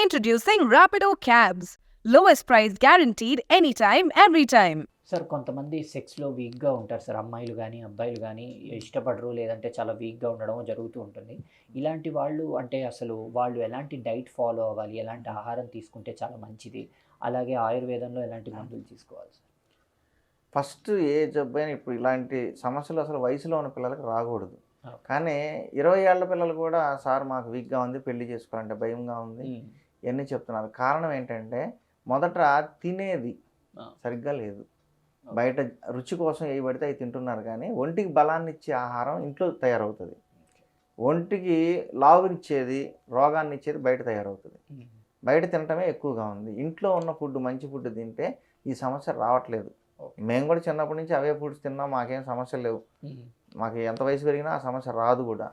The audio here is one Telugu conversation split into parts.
Introducing Rapido Cabs. Lowest price guaranteed anytime, every time. Sir కొంతమంది సెక్స్లో వీక్గా ఉంటారు సార్ అమ్మాయిలు కానీ అబ్బాయిలు కానీ ఇష్టపడరు లేదంటే చాలా వీక్గా ఉండడం జరుగుతూ ఉంటుంది. ఇలాంటి వాళ్ళు అంటే అసలు వాళ్ళు ఎలాంటి డైట్ ఫాలో అవ్వాలి ఎలాంటి ఆహారం తీసుకుంటే చాలా మంచిది? అలాగే ఆయుర్వేదంలో ఎలాంటి మందులు తీసుకోవాలి సార్ ఫస్ట్ ఏ జబ్బు అయినా ఇప్పుడు ఇలాంటి సమస్యలు అసలు వయసులో ఉన్న పిల్లలకు రాకూడదు. కానీ ఇరవై ఏళ్ళ పిల్లలు కూడా సార్ మాకు వీక్గా ఉంది పెళ్ళి చేసుకోవాలంటే భయంగా ఉంది. ఇవన్నీ చెప్తున్నారు. కారణం ఏంటంటే మొదట తినేది. సరిగ్గా లేదు. బయట రుచి కోసం ఏ పడితే అవి తింటున్నారు కానీ ఒంటికి బలాన్ని ఇచ్చే ఆహారం ఇంట్లో తయారవుతుంది. ఒంటికి లావునిచ్చేది రోగాన్ని ఇచ్చేది బయట తయారవుతుంది. బయట తినటమే ఎక్కువగా ఉంది. ఇంట్లో ఉన్న ఫుడ్ మంచి ఫుడ్ తింటే ఈ సమస్య రావట్లేదు. మేము కూడా చిన్నప్పటి నుంచి అవే ఫుడ్స్ తిన్నాం మాకేం సమస్యలు లేవు. మాకు ఎంత వయసు పెరిగినా ఆ సమస్య రాదు కూడా.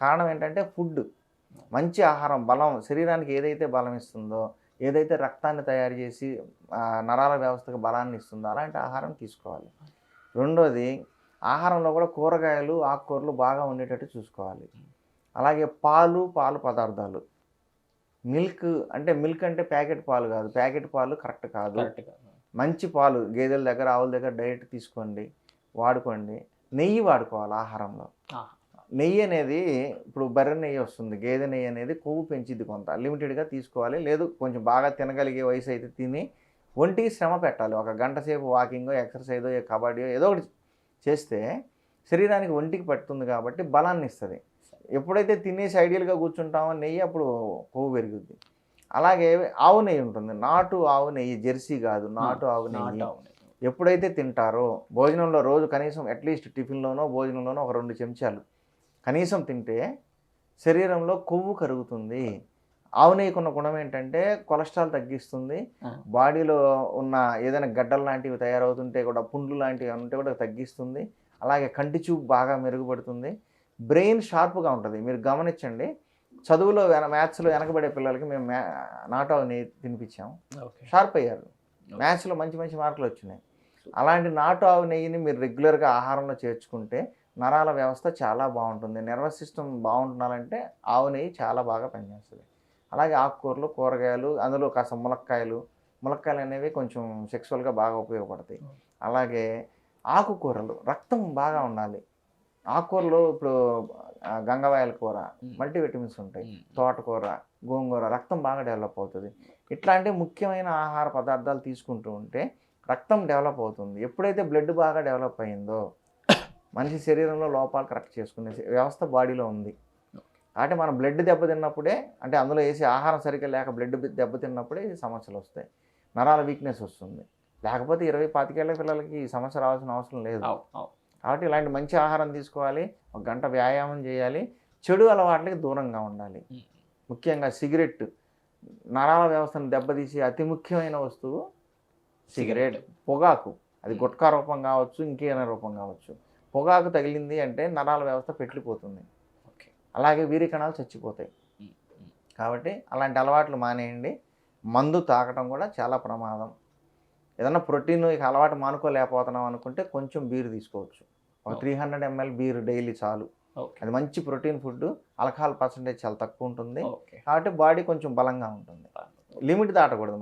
కారణం ఏంటంటే ఫుడ్. మంచి ఆహారం బలం శరీరానికి ఏదైతే బలం ఇస్తుందో ఏదైతే రక్తాన్ని తయారు చేసి నరాల వ్యవస్థకు బలాన్ని ఇస్తుందో అలాంటి ఆహారం తీసుకోవాలి. రెండోది ఆహారంలో కూడా కూరగాయలు ఆకుకూరలు బాగా ఉండేటట్టు చూసుకోవాలి. అలాగే పాలు పాలు పదార్థాలు. మిల్క్ అంటే మిల్క్ అంటే ప్యాకెట్ పాలు కాదు. ప్యాకెట్ పాలు కరెక్ట్ కాదు. మంచి పాలు గేదెల దగ్గర ఆవుల దగ్గర డైరెక్ట్ తీసుకోండి వాడుకోండి. నెయ్యి వాడుకోవాలి ఆహారంలో. నెయ్యి అనేది ఇప్పుడు బర్రె నెయ్యి వస్తుంది గేదె నెయ్యి అనేది కొవ్వు పెంచిద్ది కొంత. లిమిటెడ్గా తీసుకోవాలి. లేదు కొంచెం బాగా తినగలిగే వయసు అయితే తిని ఒంటికి శ్రమ పెట్టాలి. ఒక గంట సేపు వాకింగో ఎక్సర్సైజో కబడ్డీ ఏదో ఒకటి చేస్తే శరీరానికి ఒంటికి పట్టుతుంది కాబట్టి బలాన్ని ఇస్తుంది. ఎప్పుడైతే తినేసి ఐడియల్గా కూర్చుంటామో నెయ్యి అప్పుడు కొవ్వు పెరుగుద్ది. అలాగే ఆవు నెయ్యి ఉంటుంది. నాటు ఆవు నెయ్యి జెర్సీ కాదు నాటు ఆవు నెయ్యి. ఎప్పుడైతే తింటారో భోజనంలో రోజు కనీసం అట్లీస్ట్ టిఫిన్లోనో భోజనంలోనో ఒక రెండు చెంచాలు కనీసం తింటే శరీరంలో కొవ్వు కరుగుతుంది. ఆవు నెయ్యికున్న గుణం ఏంటంటే కొలెస్ట్రాల్ తగ్గిస్తుంది. బాడీలో ఉన్న ఏదైనా గడ్డలు లాంటివి తయారవుతుంటే కూడా పుండ్లు లాంటివి ఉంటే కూడా తగ్గిస్తుంది. అలాగే కంటి చూపు బాగా మెరుగుపడుతుంది. బ్రెయిన్ షార్ప్గా ఉంటుంది. మీరు గమనించండి. చదువులో వెన మ్యాథ్స్లో వెనకబడే పిల్లలకి మేము మ్యా నెయ్యి తినిపించాము. ఓకే. షార్ప్ అయ్యారు. మ్యాథ్స్లో మంచి మంచి మార్కులు వచ్చినాయి. అలాంటి నాటు ఆవు నెయ్యిని మీరు రెగ్యులర్గా ఆహారంలో చేర్చుకుంటే నరాల వ్యవస్థ చాలా బాగుంటుంది. నర్వస్ సిస్టమ్ బాగుండాలంటే ఆవు నెయ్యి చాలా బాగా పనిచేస్తుంది. అలాగే ఆకుకూరలు కూరగాయలు అందులో కాస్త ములక్కాయలు ములక్కాయలు అనేవి కొంచెం సెక్సువల్గా బాగా ఉపయోగపడతాయి. అలాగే ఆకుకూరలు రక్తం బాగా ఉండాలి. ఆకుకూరలు ఇప్పుడు గంగవాయల కూర మల్టీవిటమిన్స్ ఉంటాయి. తోటకూర గోంగూర రక్తం బాగా డెవలప్ అవుతుంది. ఇట్లాంటి ముఖ్యమైన ఆహార పదార్థాలు తీసుకుంటూ ఉంటే రక్తం డెవలప్ అవుతుంది. ఎప్పుడైతే బ్లడ్ బాగా డెవలప్ అయిందో మనిషి శరీరంలో లోపాలు కరెక్ట్ చేసుకునే వ్యవస్థ బాడీలో ఉంది. కాబట్టి మనం బ్లడ్ దెబ్బతిన్నప్పుడే అంటే అందులో వేసే ఆహారం సరిగ్గా లేక బ్లడ్ దెబ్బతిన్నప్పుడే సమస్యలు వస్తాయి. నరాల వీక్నెస్ వస్తుంది. లేకపోతే ఇరవై పాతికేళ్ళ పిల్లలకి ఈ సమస్య రావాల్సిన అవసరం లేదు. కాబట్టి ఇలాంటి మంచి ఆహారం తీసుకోవాలి ఒక గంట వ్యాయామం చేయాలి చెడు అలవాట్లకి దూరంగా ఉండాలి. ముఖ్యంగా సిగరెట్ నరాల వ్యవస్థను దెబ్బతీసే అతి ముఖ్యమైన వస్తువు సిగరెట్. పొగాకు. అది గుట్కా రూపం కావచ్చు ఇంకేమైనా రూపం కావచ్చు. పొగాకు తగిలింది అంటే నరాల వ్యవస్థ పెట్లిపోతుంది. ఓకే. అలాగే వీరి కణాలు చచ్చిపోతాయి. కాబట్టి అలాంటి అలవాట్లు మానేయండి. మందు తాగటం కూడా చాలా ప్రమాదం. ఏదన్నా ప్రోటీన్ ఇక అలవాటు మానుకోలేకపోతున్నాం అనుకుంటే కొంచెం బీర్ తీసుకోవచ్చు. ఒక three hundred ML beer daily చాలు. అది మంచి ప్రోటీన్ ఫుడ్ ఆల్కహాల్ పర్సంటేజ్ చాలా తక్కువ ఉంటుంది. కాబట్టి బాడీ కొంచెం బలంగా ఉంటుంది. లిమిట్ దాటకూడదు.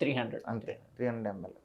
Three hundred. అంతే త్రీ హండ్రెడ్ ఎంఎల్.